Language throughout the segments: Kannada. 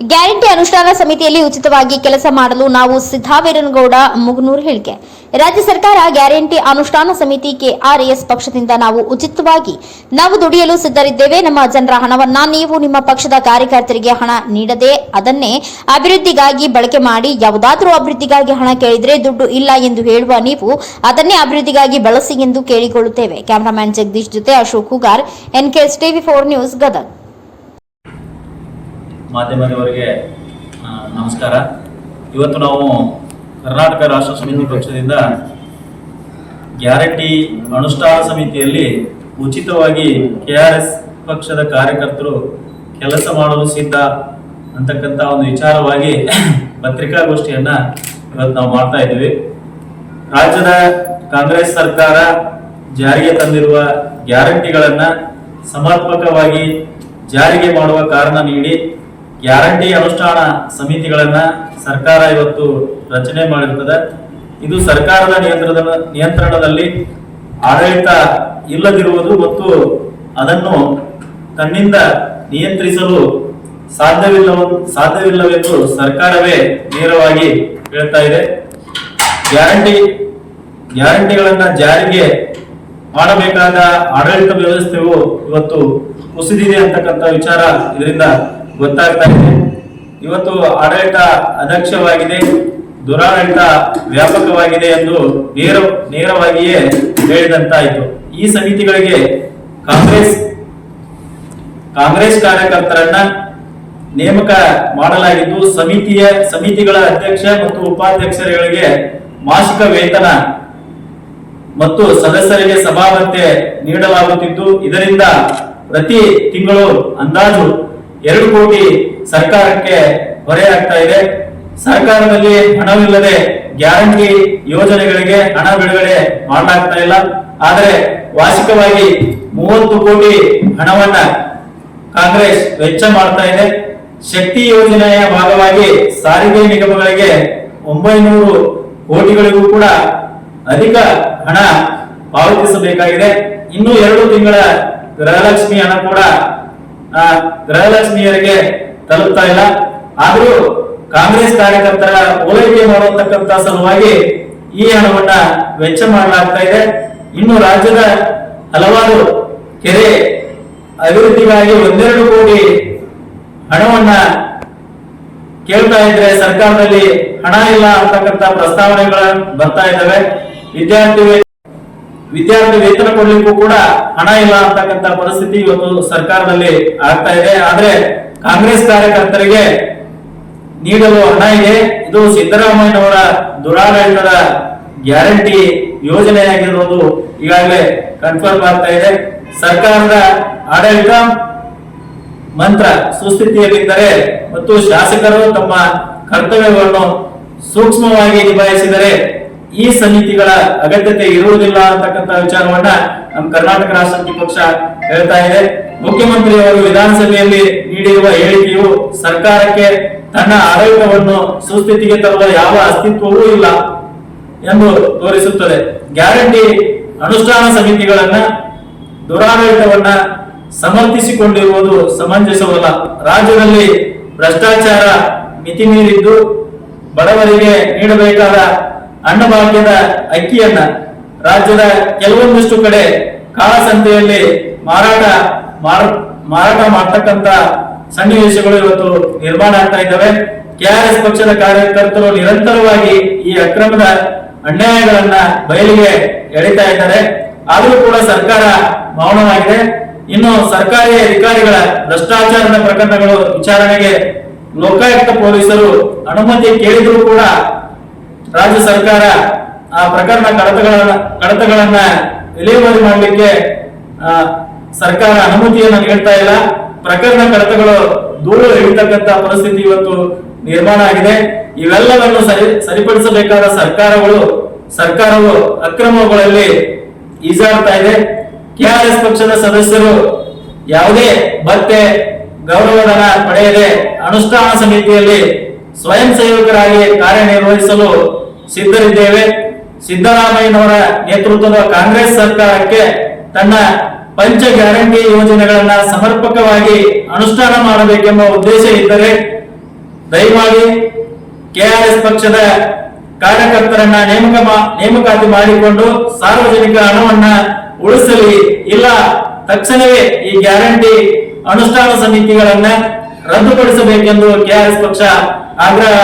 ಗ್ಯಾರಂಟಿ ಅನುಷ್ಠಾನ ಸಮಿತಿಯಲ್ಲಿ ಉಚಿತವಾಗಿ ಕೆಲಸ ಮಾಡಲು ನಾವು ಸಿದ್ದಾವೀರನಗೌಡ ಮುಗನೂರ್ ಹೇಳಿಕೆ. ರಾಜ್ಯ ಸರ್ಕಾರ ಗ್ಯಾರಂಟಿ ಅನುಷ್ಠಾನ ಸಮಿತಿ ಕೆಆರ್ಎಸ್ ಪಕ್ಷದಿಂದ ನಾವು ಉಚಿತವಾಗಿ ನಾವು ದುಡಿಯಲು ಸಿದ್ಧರಿದ್ದೇವೆ. ನಮ್ಮ ಜನರ ಹಣವನ್ನ ನೀವು ನಿಮ್ಮ ಪಕ್ಷದ ಕಾರ್ಯಕರ್ತರಿಗೆ ಹಣ ನೀಡದೆ ಅದನ್ನೇ ಅಭಿವೃದ್ಧಿಗಾಗಿ ಬಳಕೆ ಮಾಡಿ ಯಾವುದಾದರೂ ಅಭಿವೃದ್ಧಿಗಾಗಿ ಹಣ ಕೇಳಿದರೆ ದುಡ್ಡು ಇಲ್ಲ ಎಂದು ಹೇಳುವ ನೀವು ಅದನ್ನೇ ಅಭಿವೃದ್ಧಿಗಾಗಿ ಬಳಸಿ ಎಂದು ಕೇಳಿಕೊಳ್ಳುತ್ತೇವೆ. ಕ್ಯಾಮರಾಮ್ಯಾನ್ ಜಗದೀಶ್ ಜೊತೆ Ashok Hugar NKS TV four news Gadag. ಮಾಧ್ಯಮದವರಿಗೆ ನಮಸ್ಕಾರ. ಇವತ್ತು ನಾವು ಕರ್ನಾಟಕ ರಾಷ್ಟ್ರ ಸಮಿತಿ ಪಕ್ಷದಿಂದ ಗ್ಯಾರಂಟಿ ಅನುಷ್ಠಾನ ಸಮಿತಿಯಲ್ಲಿ ಉಚಿತವಾಗಿ ಕೆ ಆರ್ ಎಸ್ ಪಕ್ಷದ ಕಾರ್ಯಕರ್ತರು ಕೆಲಸ ಮಾಡಲು ಸಿದ್ಧ ಅಂತಕ್ಕಂಥ ಒಂದು ವಿಚಾರವಾಗಿ ಪತ್ರಿಕಾಗೋಷ್ಠಿಯನ್ನ ಇವತ್ತು ನಾವು ಮಾಡ್ತಾ ಇದ್ದೀವಿ. ರಾಜ್ಯದ ಕಾಂಗ್ರೆಸ್ ಸರ್ಕಾರ ಜಾರಿಗೆ ತಂದಿರುವ ಗ್ಯಾರಂಟಿಗಳನ್ನ ಸಮರ್ಪಕವಾಗಿ ಜಾರಿಗೆ ಮಾಡುವ ಕಾರಣ ನೀಡಿ ಗ್ಯಾರಂಟಿ ಅನುಷ್ಠಾನ ಸಮಿತಿಗಳನ್ನ ಸರ್ಕಾರ ಇವತ್ತು ರಚನೆ ಮಾಡಿರ್ತದೆ. ಇದು ಸರ್ಕಾರದ ನಿಯಂತ್ರಣದ ನಿಯಂತ್ರಣದಲ್ಲಿ ಆಡಳಿತ ಇಲ್ಲದಿರುವುದು ಮತ್ತು ಅದನ್ನು ತನ್ನಿಂದ ನಿಯಂತ್ರಿಸಲು ಸಾಧ್ಯವಿಲ್ಲ ಸಾಧ್ಯವಿಲ್ಲವೆಂದು ಸರ್ಕಾರವೇ ನೇರವಾಗಿ ಹೇಳ್ತಾ ಇದೆ. ಗ್ಯಾರಂಟಿ, ಗ್ಯಾರಂಟಿಗಳನ್ನ ಜಾರಿಗೆ ಮಾಡಬೇಕಾದ ಆಡಳಿತ ವ್ಯವಸ್ಥೆಯು ಇವತ್ತು ಕುಸಿದಿದೆ ಅಂತಕ್ಕಂಥ ವಿಚಾರ ಇದರಿಂದ ಗೊತ್ತಾಗ್ತಾ ಇದೆ. ಇವತ್ತು ಆಡಳಿತ ಅದಕ್ಷವಾಗಿದೆ ದುರಾಡಳಿತ ವ್ಯಾಪಕವಾಗಿದೆ ಎಂದು ನೇರ, ನೇರವಾಗಿಯೇ ಹೇಳಿದಂತಾಯಿತು. ಈ ಸಮಿತಿಗಳಿಗೆ ಕಾಂಗ್ರೆಸ್ ಕಾಂಗ್ರೆಸ್ ಕಾರ್ಯಕರ್ತರನ್ನ ನೇಮಕ ಮಾಡಲಾಗಿದ್ದು, ಸಮಿತಿಯ, ಸಮಿತಿಗಳ ಅಧ್ಯಕ್ಷ ಮತ್ತು ಉಪಾಧ್ಯಕ್ಷರುಗಳಿಗೆ ಮಾಸಿಕ ವೇತನ ಮತ್ತು ಸದಸ್ಯರಿಗೆ ಸಭಾಭತ್ಯೆ ನೀಡಲಾಗುತ್ತಿದ್ದು, ಇದರಿಂದ ಪ್ರತಿ ತಿಂಗಳು ಅಂದಾಜು ಎರಡು ಕೋಟಿ ಸರ್ಕಾರಕ್ಕೆ ಹೊರೆಯಾಗ್ತಾ ಇದೆ. ಸರ್ಕಾರದಲ್ಲಿ ಹಣವಿಲ್ಲದೆ ಗ್ಯಾರಂಟಿ ಯೋಜನೆಗಳಿಗೆ ಹಣ ಬಿಡುಗಡೆ ಮಾಡಲಾಗ್ತಾ ಇಲ್ಲ. ಆದರೆ ವಾರ್ಷಿಕವಾಗಿ ಮೂವತ್ತು ಕೋಟಿ ಹಣವನ್ನ ಕಾಂಗ್ರೆಸ್ ವೆಚ್ಚ ಮಾಡ್ತಾ ಇದೆ. ಶಕ್ತಿ ಯೋಜನೆಯ ಭಾಗವಾಗಿ ಸಾರಿಗೆ ನಿಗಮಗಳಿಗೆ ಒಂಬೈನೂರು ಕೋಟಿಗಳಿಗೂ ಕೂಡ ಅಧಿಕ ಹಣ ಪಾವತಿಸಬೇಕಾಗಿದೆ. ಇನ್ನು ಎರಡು ತಿಂಗಳ ಗೃಹಲಕ್ಷ್ಮಿ ಹಣ ಕೂಡ ಗೃಹಲಕ್ಷ್ಮಿಯರಿಗೆ ತಲುಪ್ತಾ ಇಲ್ಲ. ಆದರೂ ಕಾಂಗ್ರೆಸ್ ಕಾರ್ಯಕರ್ತರ ಓಲೈಕೆ ಮಾಡುವಂತಕ್ಕಂತ ಸಲುವಾಗಿ ಈ ಹಣವನ್ನ ವೆಚ್ಚ ಮಾಡಲಾಗ್ತಾ ಇದೆ. ಇನ್ನು ರಾಜ್ಯದ ಹಲವಾರು ಕೆರೆ ಅಭಿವೃದ್ಧಿಗಾಗಿ ಒಂದೆರಡು ಕೋಟಿ ಹಣವನ್ನ ಕೇಳ್ತಾ ಇದ್ರೆ ಸರ್ಕಾರದಲ್ಲಿ ಹಣ ಇಲ್ಲ ಅಂತಕ್ಕಂಥ ಪ್ರಸ್ತಾವನೆಗಳ ಬರ್ತಾ ಇದ್ದಾವೆ. ವಿದ್ಯಾರ್ಥಿ ವಿದ್ಯಾರ್ಥಿ ವೇತನ ಕೊಡ್ಲಿಕ್ಕೂ ಕೂಡ ಹಣ ಇಲ್ಲ ಅಂತಕ್ಕಂತ ಪರಿಸ್ಥಿತಿ ಇವತ್ತು ಸರ್ಕಾರದಲ್ಲಿ ಆಗ್ತಾ ಇದೆ. ಆದ್ರೆ ಕಾಂಗ್ರೆಸ್ ಕಾರ್ಯಕರ್ತರಿಗೆ ನೀಡಲು ಹಣ ಇದೆ. ಇದು ಸಿದ್ದರಾಮಯ್ಯನವರ ದುರಾಡಳಿತದ ಗ್ಯಾರಂಟಿ ಯೋಜನೆಯಾಗಿರುವುದು ಈಗಾಗಲೇ ಕನ್ಫರ್ಮ್ ಆಗ್ತಾ ಇದೆ. ಸರ್ಕಾರದ ಆಡಳಿತ ಮಂತ್ರ ಸುಸ್ಥಿತಿಯಲ್ಲಿದ್ದರೆ ಮತ್ತು ಶಾಸಕರು ತಮ್ಮ ಕರ್ತವ್ಯವನ್ನು ಸೂಕ್ಷ್ಮವಾಗಿ ನಿಭಾಯಿಸಿದರೆ ಈ ಸಮಿತಿಗಳ ಅಗತ್ಯತೆ ಇರುವುದಿಲ್ಲ ಅಂತಕ್ಕಂಥ ವಿಚಾರವನ್ನ ನಮ್ಮ ಕರ್ನಾಟಕ ರಾಷ್ಟ್ರ ಪಕ್ಷ ಹೇಳ್ತಾ ಇದೆ. ಮುಖ್ಯಮಂತ್ರಿಯವರು ವಿಧಾನಸಭೆಯಲ್ಲಿ ನೀಡಿರುವ ಹೇಳಿಕೆಯು ಸರ್ಕಾರಕ್ಕೆ ತನ್ನ ಆಡಳಿತವನ್ನು ಸುಸ್ಥಿತಿಗೆ ತರುವ ಯಾವ ಅಸ್ತಿತ್ವವೂ ಇಲ್ಲ ಎಂದು ತೋರಿಸುತ್ತದೆ. ಗ್ಯಾರಂಟಿ ಅನುಷ್ಠಾನ ಸಮಿತಿಗಳನ್ನ ದುರಾಡಳಿತವನ್ನ ಸಮರ್ಥಿಸಿಕೊಂಡಿರುವುದು ಸಮಂಜಸವಲ್ಲ. ರಾಜ್ಯದಲ್ಲಿ ಭ್ರಷ್ಟಾಚಾರ ಮಿತಿ ಮೀರಿದ್ದು ಬಡವರಿಗೆ ನೀಡಬೇಕಾದ ಅನ್ನಭಾಗ್ಯದ ಅಕ್ಕಿಯನ್ನ ರಾಜ್ಯದ ಕೆಲವೊಂದಿಷ್ಟು ಕಡೆ ಕಾಳಸಂತೆಯಲ್ಲಿ ಮಾರಾಟ ಮಾರ- ಮಾರಾಟ ಮಾಡ್ತಕ್ಕಂತ ಸನ್ನಿವೇಶಗಳು ಇವತ್ತು ನಿರ್ಮಾಣ ಆಗ್ತಾ ಇದ್ದಾವೆ. ಕೆಆರ್ಎಸ್ ಪಕ್ಷದ ಕಾರ್ಯಕರ್ತರು ನಿರಂತರವಾಗಿ ಈ ಅಕ್ರಮದ ಅನ್ಯಾಯಗಳನ್ನ ಬಯಲಿಗೆ ಎಳಿತಾ ಇದ್ದಾರೆ. ಆದರೂ ಕೂಡ ಸರ್ಕಾರ ಮೌನವಾಗಿದೆ. ಇನ್ನು ಸರ್ಕಾರಿ ಅಧಿಕಾರಿಗಳ ಭ್ರಷ್ಟಾಚಾರದ ಪ್ರಕರಣಗಳು ವಿಚಾರಣೆಗೆ ಲೋಕಾಯುಕ್ತ ಪೊಲೀಸರು ಅನುಮತಿ ಕೇಳಿದರೂ ಕೂಡ ರಾಜ್ಯ ಸರ್ಕಾರ ಆ ಪ್ರಕರಣ ಕಡತಗಳನ್ನ ಕಡತಗಳನ್ನ ವಿಲೇವಾರಿ ಮಾಡಲಿಕ್ಕೆ ಸರ್ಕಾರ ಅನುಮತಿಯನ್ನ ನೀಡ್ತಾ ಇಲ್ಲ. ಪ್ರಕರಣ ಕಡತಗಳು ದೂರ ಹಿಡಿತಕ್ಕಂತ ಪರಿಸ್ಥಿತಿ ಇವತ್ತು ನಿರ್ಮಾಣ ಆಗಿದೆ. ಇವೆಲ್ಲವನ್ನು ಸರಿ, ಸರಿಪಡಿಸಬೇಕಾದ ಸರ್ಕಾರಗಳು, ಸರ್ಕಾರವು ಅಕ್ರಮಗಳಲ್ಲಿ ಈಜಾಡ್ತಾ ಇದೆ. ಕೆಆರ್ಎಸ್ ಪಕ್ಷದ ಸದಸ್ಯರು ಯಾವುದೇ ಭತ್ತೆ, ಗೌರವಧನ ಪಡೆಯದೆ ಅನುಷ್ಠಾನ ಸಮಿತಿಯಲ್ಲಿ ಸ್ವಯಂ ಸೇವಕರಾಗಿ ಕಾರ್ಯನಿರ್ವಹಿಸಲು ಸಿದ್ಧರಿದ್ದೇವೆ. ಸಿದ್ದರಾಮಯ್ಯನವರ ನೇತೃತ್ವದ ಕಾಂಗ್ರೆಸ್ ಸರ್ಕಾರಕ್ಕೆ ತನ್ನ ಪಂಚ ಗ್ಯಾರಂಟಿ ಯೋಜನೆಗಳನ್ನ ಸಮರ್ಪಕವಾಗಿ ಅನುಷ್ಠಾನ ಮಾಡಬೇಕೆಂಬ ಉದ್ದೇಶ ಇದ್ದರೆ ದಯಮಾಡಿ ಕೆಆರ್ಎಸ್ ಪಕ್ಷದ ಕಾರ್ಯಕರ್ತರನ್ನ ನೇಮಕ ನೇಮಕಾತಿ ಮಾಡಿಕೊಂಡು ಸಾರ್ವಜನಿಕ ಹಣವನ್ನ ಉಳಿಸಲಿ, ಇಲ್ಲ ತಕ್ಷಣವೇ ಈ ಗ್ಯಾರಂಟಿ ಅನುಷ್ಠಾನ ಸಮಿತಿಗಳನ್ನ ರದ್ದುಪಡಿಸಬೇಕೆಂದು ಕೆಆರ್ಎಸ್ ಪಕ್ಷ ಆಗ್ರಹ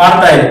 ಮಾಡ್ತಾ ಇದೆ.